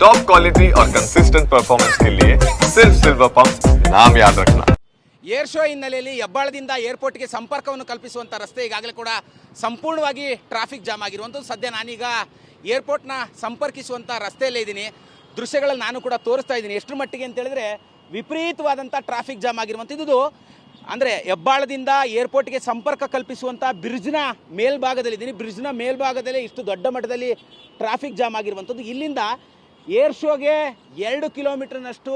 Top quality और consistent performance के लिए सिर्फ सिल्वर पंप नाम याद रखना ಏರ್ ಶೋ ಹಿನ್ನೆಲೆಯಲ್ಲಿ ಹೆಬ್ಬಾಳದಿಂದ ಏರ್ಪೋರ್ಟ್ಗೆ ಸಂಪರ್ಕವನ್ನು ಕಲ್ಪಿಸುವಂಥ ರಸ್ತೆ ಈಗಾಗಲೇ ಕೂಡ ಸಂಪೂರ್ಣವಾಗಿ ಟ್ರಾಫಿಕ್ ಜಾಮ್ ಆಗಿರುವಂಥದ್ದು ಸದ್ಯ ನಾನೀಗ ಏರ್ಪೋರ್ಟ್ನ ಸಂಪರ್ಕಿಸುವಂಥ ರಸ್ತೆಯಲ್ಲೇ ಇದ್ದೀನಿ ದೃಶ್ಯಗಳಲ್ಲಿ ನಾನು ಕೂಡ ತೋರಿಸ್ತಾ ಇದ್ದೀನಿ ಎಷ್ಟರ ಮಟ್ಟಿಗೆ ಅಂತ ಹೇಳಿದ್ರೆ ವಿಪರೀತವಾದಂಥ ಟ್ರಾಫಿಕ್ ಜಾಮ್ ಆಗಿರುವಂಥದ್ದು ಅಂದರೆ ಹೆಬ್ಬಾಳದಿಂದ ಏರ್ಪೋರ್ಟ್ಗೆ ಸಂಪರ್ಕ ಕಲ್ಪಿಸುವಂಥ ಬ್ರಿಡ್ಜ್ನ ಮೇಲ್ಭಾಗದಲ್ಲಿದ್ದೀನಿ ಬ್ರಿಡ್ಜ್ನ ಮೇಲ್ಭಾಗದಲ್ಲಿ ಇಷ್ಟು ದೊಡ್ಡ ಮಟ್ಟದಲ್ಲಿ ಟ್ರಾಫಿಕ್ ಜಾಮ್ ಆಗಿರುವಂಥದ್ದು ಇಲ್ಲಿಂದ ಏರ್ ಶೋಗೆ ಎರಡು ಕಿಲೋಮೀಟರ್ನಷ್ಟು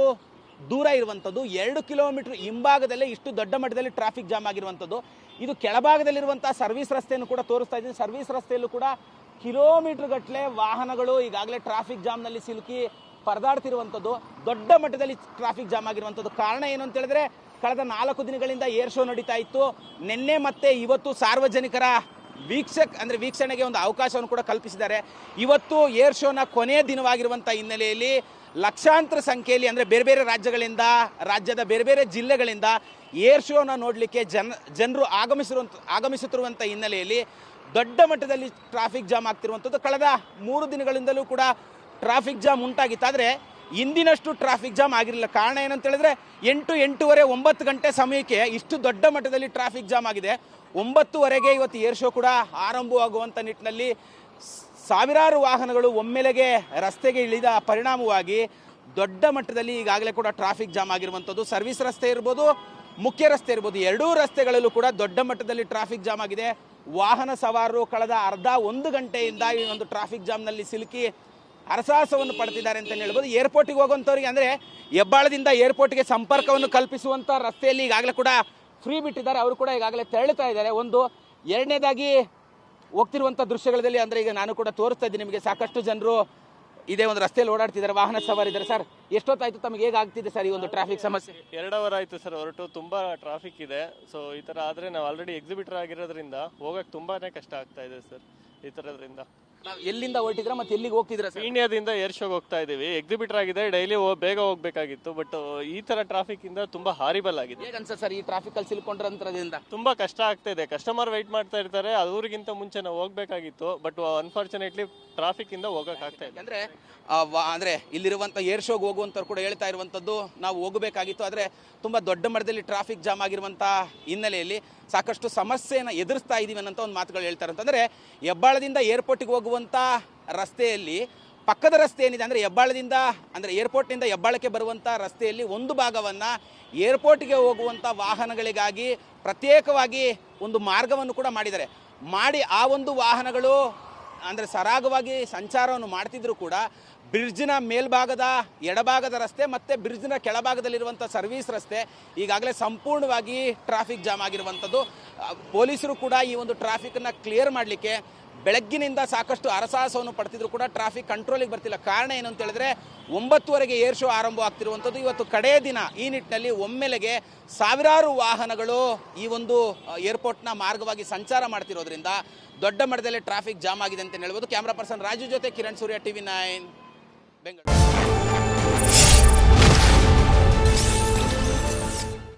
ದೂರ ಇರುವಂಥದ್ದು, ಎರಡು ಕಿಲೋಮೀಟರ್ ಹಿಂಭಾಗದಲ್ಲೇ ಇಷ್ಟು ದೊಡ್ಡ ಮಟ್ಟದಲ್ಲಿ ಟ್ರಾಫಿಕ್ ಜಾಮ್ ಆಗಿರುವಂಥದ್ದು. ಇದು ಕೆಳಭಾಗದಲ್ಲಿರುವಂಥ ಸರ್ವಿಸ್ ರಸ್ತೆಯನ್ನು ಕೂಡ ತೋರಿಸ್ತಾ ಇದ್ದೀನಿ. ಸರ್ವಿಸ್ ರಸ್ತೆಯಲ್ಲೂ ಕೂಡ ಕಿಲೋಮೀಟರ್ ಗಟ್ಟಲೆ ವಾಹನಗಳು ಈಗಾಗಲೇ ಟ್ರಾಫಿಕ್ ಜಾಮ್ನಲ್ಲಿ ಸಿಲುಕಿ ಪರದಾಡ್ತಿರುವಂಥದ್ದು. ದೊಡ್ಡ ಮಟ್ಟದಲ್ಲಿ ಟ್ರಾಫಿಕ್ ಜಾಮ್ ಆಗಿರುವಂಥದ್ದು. ಕಾರಣ ಏನು ಅಂತ ಹೇಳಿದ್ರೆ, ಕಳೆದ ನಾಲ್ಕು ದಿನಗಳಿಂದ ಏರ್ ಶೋ ನಡೀತಾ ಇತ್ತು. ನಿನ್ನೆ ಮತ್ತೆ ಇವತ್ತು ಸಾರ್ವಜನಿಕರ ವೀಕ್ಷಕ್ ಅಂದರೆ ವೀಕ್ಷಣೆಗೆ ಒಂದು ಅವಕಾಶವನ್ನು ಕೂಡ ಕಲ್ಪಿಸಿದ್ದಾರೆ. ಇವತ್ತು ಏರ್ ಶೋನ ಕೊನೆಯ ದಿನವಾಗಿರುವಂಥ ಹಿನ್ನೆಲೆಯಲ್ಲಿ ಲಕ್ಷಾಂತರ ಸಂಖ್ಯೆಯಲ್ಲಿ ಅಂದರೆ ಬೇರೆ ಬೇರೆ ರಾಜ್ಯಗಳಿಂದ, ರಾಜ್ಯದ ಬೇರೆ ಬೇರೆ ಜಿಲ್ಲೆಗಳಿಂದ ಏರ್ ಶೋನ ನೋಡಲಿಕ್ಕೆ ಜನ, ಜನರು ಆಗಮಿಸಿರುವಂಥ ಆಗಮಿಸುತ್ತಿರುವಂಥ ಹಿನ್ನೆಲೆಯಲ್ಲಿ ದೊಡ್ಡ ಮಟ್ಟದಲ್ಲಿ ಟ್ರಾಫಿಕ್ ಜಾಮ್ ಆಗ್ತಿರುವಂಥದ್ದು. ಕಳೆದ ಮೂರು ದಿನಗಳಿಂದಲೂ ಕೂಡ ಟ್ರಾಫಿಕ್ ಜಾಮ್ ಉಂಟಾಗಿತ್ತು. ಆದರೆ ಇಂದಿನಷ್ಟು ಟ್ರಾಫಿಕ್ ಜಾಮ್ ಆಗಿರಲಿಲ್ಲ. ಕಾರಣ ಏನಂತ ಹೇಳಿದ್ರೆ, ಎಂಟು ಎಂಟೂವರೆ ಒಂಬತ್ತು ಗಂಟೆ ಸಮಯಕ್ಕೆ ಇಷ್ಟು ದೊಡ್ಡ ಮಟ್ಟದಲ್ಲಿ ಟ್ರಾಫಿಕ್ ಜಾಮ್ ಆಗಿದೆ. ಒಂಬತ್ತುವರೆಗೆ ಇವತ್ತು ಏರ್ ಶೋ ಕೂಡ ಆರಂಭವಾಗುವಂಥ ನಿಟ್ಟಿನಲ್ಲಿ ಸಾವಿರಾರು ವಾಹನಗಳು ಒಮ್ಮೆಲೆಗೆ ರಸ್ತೆಗೆ ಇಳಿದ ಪರಿಣಾಮವಾಗಿ ದೊಡ್ಡ ಮಟ್ಟದಲ್ಲಿ ಈಗಾಗಲೇ ಕೂಡ ಟ್ರಾಫಿಕ್ ಜಾಮ್ ಆಗಿರುವಂಥದ್ದು. ಸರ್ವಿಸ್ ರಸ್ತೆ ಇರ್ಬೋದು, ಮುಖ್ಯ ರಸ್ತೆ ಇರ್ಬೋದು, ಎರಡೂ ರಸ್ತೆಗಳಲ್ಲೂ ಕೂಡ ದೊಡ್ಡ ಮಟ್ಟದಲ್ಲಿ ಟ್ರಾಫಿಕ್ ಜಾಮ್ ಆಗಿದೆ. ವಾಹನ ಸವಾರರು ಕಳೆದ ಅರ್ಧ ಒಂದು ಗಂಟೆಯಿಂದ ಈ ಒಂದು ಟ್ರಾಫಿಕ್ ಜಾಮ್ನಲ್ಲಿ ಸಿಲುಕಿ ಹರಸಾಹಸವನ್ನು ಪಡ್ತಿದ್ದಾರೆ ಅಂತ ಹೇಳ್ಬೋದು. ಏರ್ಪೋರ್ಟಿಗೆ ಹೋಗುವಂಥವ್ರಿಗೆ ಅಂದರೆ ಹೆಬ್ಬಾಳದಿಂದ ಏರ್ಪೋರ್ಟ್ಗೆ ಸಂಪರ್ಕವನ್ನು ಕಲ್ಪಿಸುವಂಥ ರಸ್ತೆಯಲ್ಲಿ ಈಗಾಗಲೇ ಕೂಡ ಫ್ರೀ ಬಿಟ್ಟಿದ್ದಾರೆ. ಅವರು ಕೂಡ ಈಗಾಗಲೇ ತೆರಳುತ್ತಾ ಇದ್ದಾರೆ. ಒಂದು ಎರಡನೇದಾಗಿ ಹೋಗ್ತಿರುವಂಥ ದೃಶ್ಯಗಳಲ್ಲಿ ಅಂದರೆ ಈಗ ನಾನು ಕೂಡ ತೋರಿಸ್ತಾ ಇದ್ದೀನಿ. ನಿಮಗೆ ಸಾಕಷ್ಟು ಜನರು ಇದೇ ಒಂದು ರಸ್ತೆಯಲ್ಲಿ ಓಡಾಡ್ತಿದ್ದಾರೆ. ವಾಹನ ಸವಾರಿದ್ದಾರೆ. ಸರ್, ಎಷ್ಟೊತ್ತಾಯ್ತು ತಮಗೆ? ಹೇಗಾಗ್ತಿದೆ ಸರ್ ಈ ಒಂದು ಟ್ರಾಫಿಕ್ ಸಮಸ್ಯೆ? ಎರಡು ಅವರ್ ಆಯ್ತು ಸರ್. ಹೊರಟು ತುಂಬಾ ಟ್ರಾಫಿಕ್ ಇದೆ. ಸೊ ಈ ಥರ ಆದ್ರೆ ನಾವು ಆಲ್ರೆಡಿ ಎಕ್ಸಿಬಿಟರ್ ಆಗಿರೋದ್ರಿಂದ ಹೋಗಕ್ಕೆ ತುಂಬಾ ಕಷ್ಟ ಆಗ್ತಾ ಇದೆ ಸರ್ ಈ ತರದ್ರಿಂದ. ನಾವು ಎಲ್ಲಿಂದ ಹೊರಟಿದ್ರ ಮತ್ತೆ ಎಲ್ಲಿಗೆ ಹೋಗ್ತಿದ್ರ ಇಂಡಿಯಾದಿಂದ ಏರ್ ಶೋಗೆ ಹೋಗ್ತಾ ಇದೀವಿ ಎಕ್ಸಿಬಿಟರ್ ಆಗಿದೆ ಡೈಲಿ ಬೇಗ ಹೋಗ್ಬೇಕಾಗಿತ್ತು ಬಟ್ ಈ ತರ ಟ್ರಾಫಿಕ್ ಇಂದ ತುಂಬಾ ಹಾರಿಬಲ್ ಆಗಿದೆ. ಹೇಗೆ ಅನ್ಸುತ್ತೆ ಸರ್ ಈ ಟ್ರಾಫಿಕಲ್ಲಿ ಸಿಲ್ಕೊಂಡ್ರಂತರದಿಂದ ತುಂಬಾ ಕಷ್ಟ ಆಗ್ತಾ ಇದೆ. ಕಸ್ಟಮರ್ ವೆಯ್ಟ್ ಮಾಡ್ತಾ ಇರ್ತಾರೆ ಅವ್ರಿಗಿಂತ ಮುಂಚೆ ನಾವು ಹೋಗ್ಬೇಕಾಗಿತ್ತು ಬಟ್ ಅನ್ಫಾರ್ಚುನೇಟ್ಲಿ ಟ್ರಾಫಿಕ್ ಇಂದ ಹೋಗಕ್ ಆಗ್ತಾ ಇದೆ. ಅಂದ್ರೆ ಆ, ವ- ಅಂದ್ರೆ ಇಲ್ಲಿರುವಂತ ಏರ್ ಶೋಗೆ ಹೋಗುವಂತವ್ರು ಕೂಡ ಹೇಳ್ತಾ ಇರುವಂತದ್ದು ನಾವು ಹೋಗಬೇಕಾಗಿತ್ತು ಆದ್ರೆ ತುಂಬಾ ದೊಡ್ಡ ಮಟ್ಟದಲ್ಲಿ ಟ್ರಾಫಿಕ್ ಜಾಮ್ ಆಗಿರುವಂತ ಹಿನ್ನೆಲೆಯಲ್ಲಿ ಸಾಕಷ್ಟು ಸಮಸ್ಯೆಯನ್ನು ಎದುರಿಸ್ತಾ ಇದ್ದೀವಿ ಅನ್ನೋಂಥ ಒಂದು ಮಾತುಗಳು ಹೇಳ್ತಾರೆ. ಅಂತಂದರೆ ಹೆಬ್ಬಾಳದಿಂದ ಏರ್ಪೋರ್ಟಿಗೆ ಹೋಗುವಂಥ ರಸ್ತೆಯಲ್ಲಿ ಪಕ್ಕದ ರಸ್ತೆ ಏನಿದೆ ಅಂದರೆ ಹೆಬ್ಬಾಳದಿಂದ, ಅಂದರೆ ಏರ್ಪೋರ್ಟ್ನಿಂದ ಹೆಬ್ಬಾಳಕ್ಕೆ ಬರುವಂಥ ರಸ್ತೆಯಲ್ಲಿ ಒಂದು ಭಾಗವನ್ನು ಏರ್ಪೋರ್ಟ್ಗೆ ಹೋಗುವಂಥ ವಾಹನಗಳಿಗಾಗಿ ಪ್ರತ್ಯೇಕವಾಗಿ ಒಂದು ಮಾರ್ಗವನ್ನು ಕೂಡ ಮಾಡಿದ್ದಾರೆ. ಮಾಡಿ ಆ ಒಂದು ವಾಹನಗಳು ಅಂದರೆ ಸರಾಗವಾಗಿ ಸಂಚಾರವನ್ನು ಮಾಡ್ತಿದ್ರು ಕೂಡ ಬ್ರಿಡ್ಜ್ನ ಮೇಲ್ಭಾಗದ ಎಡಭಾಗದ ರಸ್ತೆ ಮತ್ತು ಬ್ರಿಡ್ಜ್ನ ಕೆಳಭಾಗದಲ್ಲಿರುವಂಥ ಸರ್ವಿಸ್ ರಸ್ತೆ ಈಗಾಗಲೇ ಸಂಪೂರ್ಣವಾಗಿ ಟ್ರಾಫಿಕ್ ಜಾಮ್ ಆಗಿರುವಂಥದ್ದು ಪೊಲೀಸರು ಕೂಡ ಈ ಒಂದು ಟ್ರಾಫಿಕನ್ನು ಕ್ಲಿಯರ್ ಮಾಡಲಿಕ್ಕೆ ಬೆಳಗ್ಗಿನಿಂದ ಸಾಕಷ್ಟು ಅರಸಾಹಸವನ್ನು ಪಡ್ತಿದ್ರು ಕೂಡ ಟ್ರಾಫಿಕ್ ಕಂಟ್ರೋಲಿಗೆ ಬರ್ತಿಲ್ಲ. ಕಾರಣ ಏನು ಅಂತ ಹೇಳಿದ್ರೆ ಒಂಬತ್ತುವರೆಗೆ ಏರ್ ಶೋ ಆರಂಭ ಆಗ್ತಿರುವಂಥದ್ದು. ಇವತ್ತು ಕಡೆಯ ದಿನ ಈ ನಿಟ್ಟಿನಲ್ಲಿ ಒಮ್ಮೆಲೆಗೆ ಸಾವಿರಾರು ವಾಹನಗಳು ಈ ಒಂದು ಏರ್ಪೋರ್ಟ್ನ ಮಾರ್ಗವಾಗಿ ಸಂಚಾರ ಮಾಡ್ತಿರೋದ್ರಿಂದ ದೊಡ್ಡ ಮಟ್ಟದಲ್ಲಿ ಟ್ರಾಫಿಕ್ ಜಾಮ್ ಆಗಿದೆ ಅಂತ ಹೇಳ್ಬೋದು. ಕ್ಯಾಮ್ರಾ ಪರ್ಸನ್ ರಾಜು ಜೊತೆ ಕಿರಣ್ ಸೂರ್ಯ, ಟಿವಿ ನೈನ್, ಬೆಂಗಳೂರು.